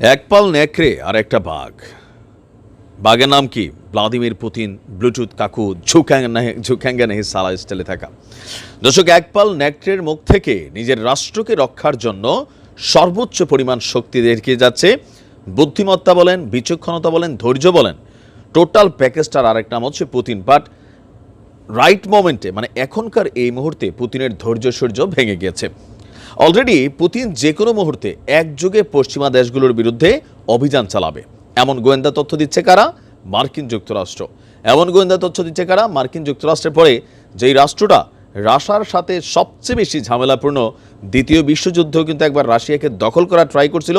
এক পাল নেকড়ে আর একটা বাঘ। বাঘের নাম কি? ভ্লাদিমির পুতিন, ব্লুটুথ কাকু ঝুক্যাঙ্গা নেহি সালা স্টাইলে থাকা। দর্শক, এক পাল নেকড়ের মুখ থেকে নিজের রাষ্ট্রকে রক্ষার জন্য সর্বোচ্চ পরিমাণ শক্তি দেখিয়ে যাচ্ছে। বুদ্ধিমত্তা বলেন, বিচক্ষণতা বলেন, ধৈর্য বলেন। টোটাল প্যাকেজটার আরেক নাম হচ্ছে পুতিন। বাট রাইট মোমেন্টে মানে এখনকার এই মুহূর্তে পুতিনের ধৈর্য সূর্য ভেঙে গিয়েছে। অলরেডি পুতিন যে কোনো মুহূর্তে একযোগে পশ্চিমা দেশগুলোর বিরুদ্ধে অভিযান চালাবে। এমন গোয়েন্দা তথ্য দিচ্ছে কারা? মার্কিন যুক্তরাষ্ট্র। এমন গোয়েন্দা তথ্য দিচ্ছে কারা? মার্কিন যুক্তরাষ্ট্রের পরে যেই রাষ্ট্রটা রাশিয়ার সাথে সবচেয়ে বেশি ঝামেলাপূর্ণ দ্বিতীয় বিশ্বযুদ্ধ কিন্তু একবার রাশিয়াকে দখল করার ট্রাই করছিল,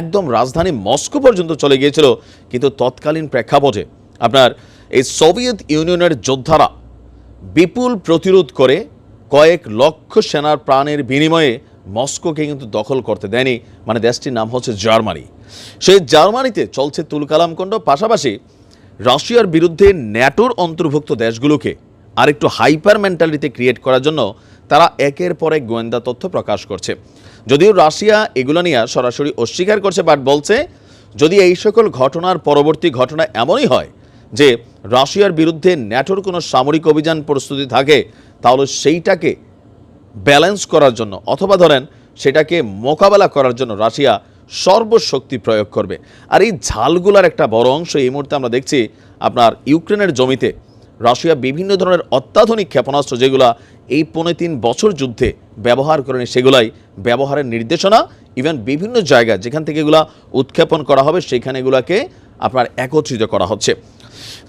একদম রাজধানী মস্কো পর্যন্ত চলে গিয়েছিল, কিন্তু তৎকালীন প্রেক্ষাপটে আপনার এই সোভিয়েত ইউনিয়নের যোদ্ধারা বিপুল প্রতিরোধ করে কয়েক লক্ষ সেনার প্রাণের বিনিময়ে মস্কোকে কিন্তু দখল করতে দেয়নি। মানে দেশটির নাম হচ্ছে জার্মানি। সেই জার্মানিতে চলছে তুলকালামকণ্ড পাশাপাশি রাশিয়ার বিরুদ্ধে ন্যাটোর অন্তর্ভুক্ত দেশগুলোকে আরেকটু হাইপার মেন্টালিটি ক্রিয়েট করার জন্য তারা একের পর এক গোয়েন্দা তথ্য প্রকাশ করছে। যদিও রাশিয়া এগুলো নিয়ে সরাসরি অস্বীকার করছে বাট বলছে, যদি এই সকল ঘটনার পরবর্তী ঘটনা এমনই হয় যে রাশিয়ার বিরুদ্ধে ন্যাটোর কোনো সামরিক অভিযান প্রস্তুতি থাকে, তাহলে সেইটাকে ব্যালেন্স করার জন্য, অথবা ধরেন সেটাকে মোকাবেলা করার জন্য রাশিয়া সর্বশক্তি প্রয়োগ করবে। আর এই ঝালগুলার একটা বড় অংশ এই মুহূর্তে আমরা দেখছি আপনার ইউক্রেনের জমিতে। রাশিয়া বিভিন্ন ধরনের অত্যাধুনিক ক্ষেপণাস্ত্র যেগুলা এই পৌনে তিন বছর যুদ্ধে ব্যবহার করেনি, সেগুলাই ব্যবহারের নির্দেশনা ইভেন বিভিন্ন জায়গায় যেখান থেকে এগুলা উৎক্ষেপণ করা হবে, সেখানে এগুলাকে আপনার একত্রিত করা হচ্ছে।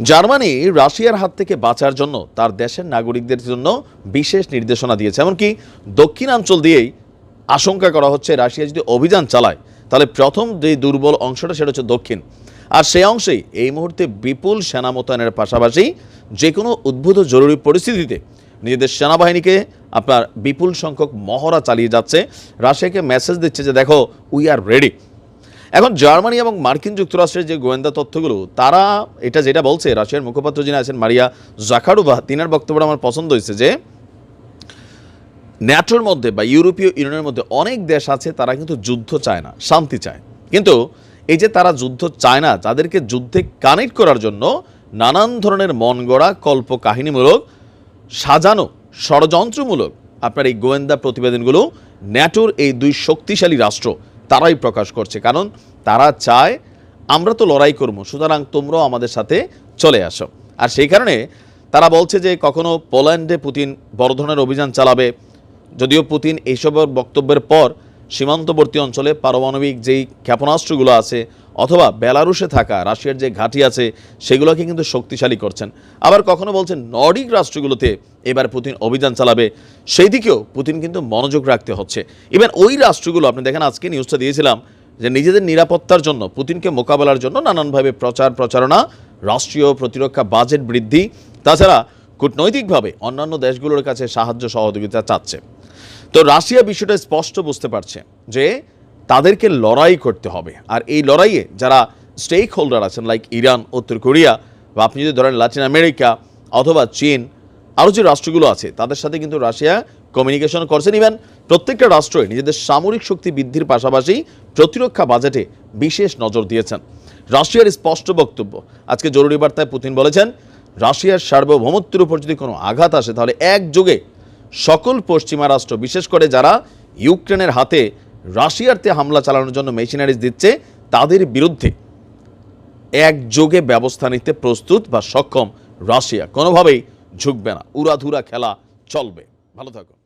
জার্মানি রাশিয়ার হাত থেকে বাঁচার জন্য তার দেশের নাগরিকদের জন্য বিশেষ নির্দেশনা দিয়েছে। এমনকি দক্ষিণাঞ্চল দিয়েই আশঙ্কা করা হচ্ছে রাশিয়া যদি অভিযান চালায়, তাহলে প্রথম যে দুর্বল অংশটা সেটা হচ্ছে দক্ষিণ। আর সেই অংশেই এই মুহূর্তে বিপুল সেনা মোতায়েনের পাশাপাশি যে কোনো উদ্ভূত জরুরি পরিস্থিতিতে নিজেদের সেনাবাহিনীকে আপনার বিপুল সংখ্যক মহড়া চালিয়ে যাচ্ছে। রাশিয়াকে মেসেজ দিচ্ছে যে, দেখো উই আর রেডি এখন জার্মানি এবং মার্কিন যুক্তরাষ্ট্রের যে গোয়েন্দা তথ্যগুলো, তারা এটা যেটা বলছে, রাশিয়ার মুখপাত্র যিনি আছেন, মারিয়া জাকারুবা তিনার বক্তব্যটা আমার পছন্দ হয়েছে যে, ন্যাটোর মধ্যে বা ইউরোপীয় ইউনিয়নের মধ্যে অনেক দেশ আছে, তারা কিন্তু যুদ্ধ চায় না, শান্তি চায়। কিন্তু এই যে তারা যুদ্ধ চায় না, তাদেরকে যুদ্ধে কানেক্ট করার জন্য নানান ধরনের মন গড়া কল্প কাহিনীমূলক সাজানো, ষড়যন্ত্রমূলক আপনার এই গোয়েন্দা প্রতিবেদনগুলো ন্যাটোর এই দুই শক্তিশালী রাষ্ট্র তারাই প্রকাশ করছে। কারণ তারা চায়, আমরা তো লড়াই করব, সুতরাং তোমরাও আমাদের সাথে চলে আসো। আর সেই কারণে তারা বলছে যে, কখনো পোল্যান্ডে পুতিন বড় ধরনের অভিযান চালাবে? যদিও পুতিন এইসবের বক্তব্যের পর সীমান্তবর্তী অঞ্চলে পারমাণবিক যেই ক্ষেপণাস্ত্রগুলো আছে অথবা বেলারুশে থাকা রাশিয়ার যে ঘাঁটি আছে, সেগুলোকে কিন্তু শক্তিশালী করছেন। আবার কখনো বলছেন নর্ডিক রাষ্ট্রগুলোতে এবার পুতিন অভিযান চালাবে, সেই দিকেও পুতিন কিন্তু মনোযোগ রাখতে হচ্ছে। ইভেন ওই রাষ্ট্রগুলো, আপনি দেখেন আজকে নিউজটা দিয়েছিলাম যে নিজেদের নিরাপত্তার জন্য, পুতিনকে মোকাবেলার জন্য নানানভাবে প্রচার প্রচারণা, রাষ্ট্রীয় প্রতিরক্ষা বাজেট বৃদ্ধি, তাছাড়া কূটনৈতিকভাবে অন্যান্য দেশগুলোর কাছে সাহায্য সহযোগিতা চাচ্ছে। তো রাশিয়া বিষয়টা স্পষ্ট বুঝতে পারছে যে তাদেরকে লড়াই করতে হবে। আর এই লড়াইয়ে যারা স্টেক হোল্ডার আছেন লাইক ইরান, উত্তর কোরিয়া, বা আপনি যদি ধরেন লাতিন আমেরিকা অথবা চীন, আরও যে রাষ্ট্রগুলো আছে, তাদের সাথে কিন্তু রাশিয়া কমিউনিকেশন করছেন। ইভেন প্রত্যেকটা রাষ্ট্রই নিজেদের সামরিক শক্তি বৃদ্ধির পাশাপাশি প্রতিরক্ষা বাজেটে বিশেষ নজর দিয়েছেন। রাশিয়ার স্পষ্ট বক্তব্য, আজকে জরুরি বার্তায় পুতিন বলেছেন, রাশিয়ার সার্বভৌমত্বের উপর যদি কোনো আঘাত আসে, তাহলে একযোগে সকল পশ্চিমা রাষ্ট্র, বিশেষ করে যারা ইউক্রেনের হাতে রাশিয়ারতে হামলা চালানোর জন্য মেশিনারিজ দিচ্ছে তাদের বিরুদ্ধে। একযোগে ব্যবস্থা নিতে প্রস্তুত বা সক্ষম রাশিয়া। কোনোভাবেই ঝুঁকবে না। উড়াধুরা খেলা চলবে। ভালো থাকুন।